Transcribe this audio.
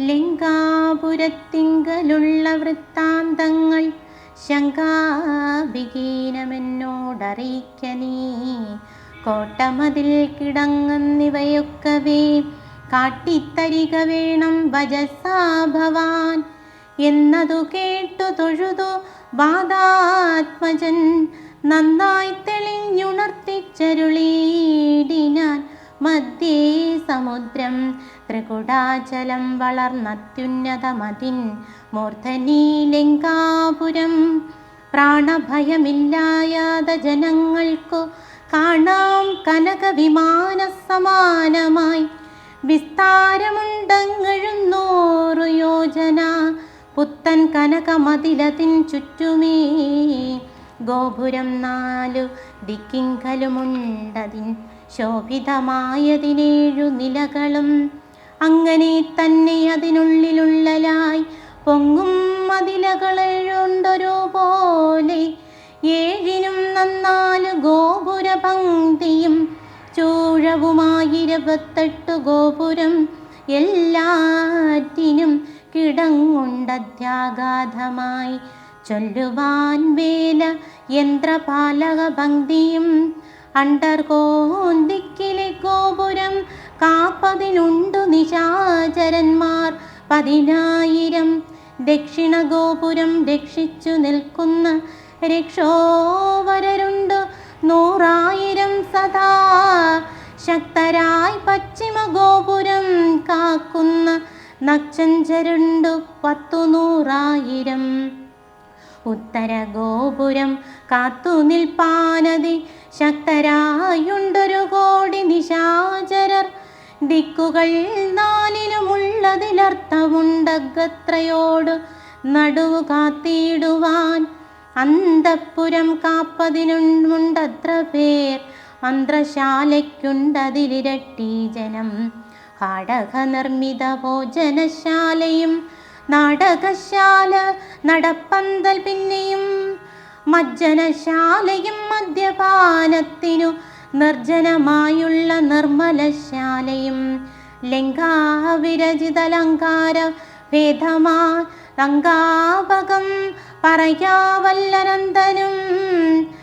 ലങ്കാപുരത്തിങ്കലുള്ള വൃത്താന്തങ്ങൾ ശങ്കാഭികീനമെന്നോടറിയിക്ക നീ. കോട്ടമതിൽ കിടങ്ങുന്നിവയൊക്കവേ കാട്ടിത്തരിക വേണം വജസാ ഭവാൻ. എന്നതു കേട്ടു തൊഴുതു വാദാത്മജൻ നന്നായി തെളിഞ്ഞുണർത്തിച്ചരുളീടിനാൻ മധ്യേ സമുദ്രം ത്രികുടാചലം വളർന്നത്യുന്നതമതിൻ മൂർധനീലിംഗാപുരം പ്രാണഭയമില്ലായാത ജനങ്ങൾക്കു കാണാം കനകവിമാന സമാനമായി വിസ്താരമുണ്ടങ്ങഴുന്നൂറു യോജന. പുത്തൻ കനകമതിലതിൻ ചുറ്റുമേ. ഗോപുരം നാലു ദിക്കിങ്കലുമുണ്ടതിൻ ശോഭിതമായതിനേഴു നിലകളും. അങ്ങനെ തന്നെ അതിനുള്ളിലുള്ളലായി പൊങ്ങും മതിലകളെഴുണ്ടൊരു പോലെ ഏഴിനും നന്നാൽ ഗോപുര പങ്ക്തിയും ചൂഴവുമായിരപത്തെട്ട് ഗോപുരം എല്ലാറ്റിനും കിടങ്ങുണ്ടത്യാഘാതമായി ചൊല്ലുവാൻ വേല യന്ത്രപാലക പങ്ക്തിയും അണ്ടർകോന്തിക്കിലെ ഗോപുരം കാപ്പതിനുണ്ടു പതിനായിരം ദക്ഷിണഗോപുരം രക്ഷിച്ചു നിൽക്കുന്ന രക്ഷോവരരുണ്ട്. നൂറായിരം സദാ ശക്തരായി പശ്ചിമ ഗോപുരം കാക്കുന്ന നക്ഷഞ്ചരുണ്ടു പത്തു നൂറായിരം ഉത്തര ഗോപുരം കാത്തു നിൽപ്പാനതി ശക്തരായുണ്ടൊരു കോടി നിശാചരർ. ദിക്കുകൾ നാലിലുമുള്ളതിലർത്ഥമുണ്ടഗത്രയോട് നടുവു കാത്തിയിടുവാൻ അന്തപ്പുരം കാപ്പതിനുണ്ടത്ര പേർ മന്ത്രശാലയ്ക്കുണ്ടതിലിരട്ടി ജനം. ഹാടക നിർമ്മിത ഭോജനശാലയും നാടകശാല നടപ്പന്തൽ പിന്നെയും മജ്ജനശാലയും മദ്യപാനത്തിനു നിർജനമായുള്ള നിർമ്മലശാലയും ലങ്കാവിരചിതലങ്കാര വേദമാ ലങ്കാപകം പറയാവല്ലനന്ദനും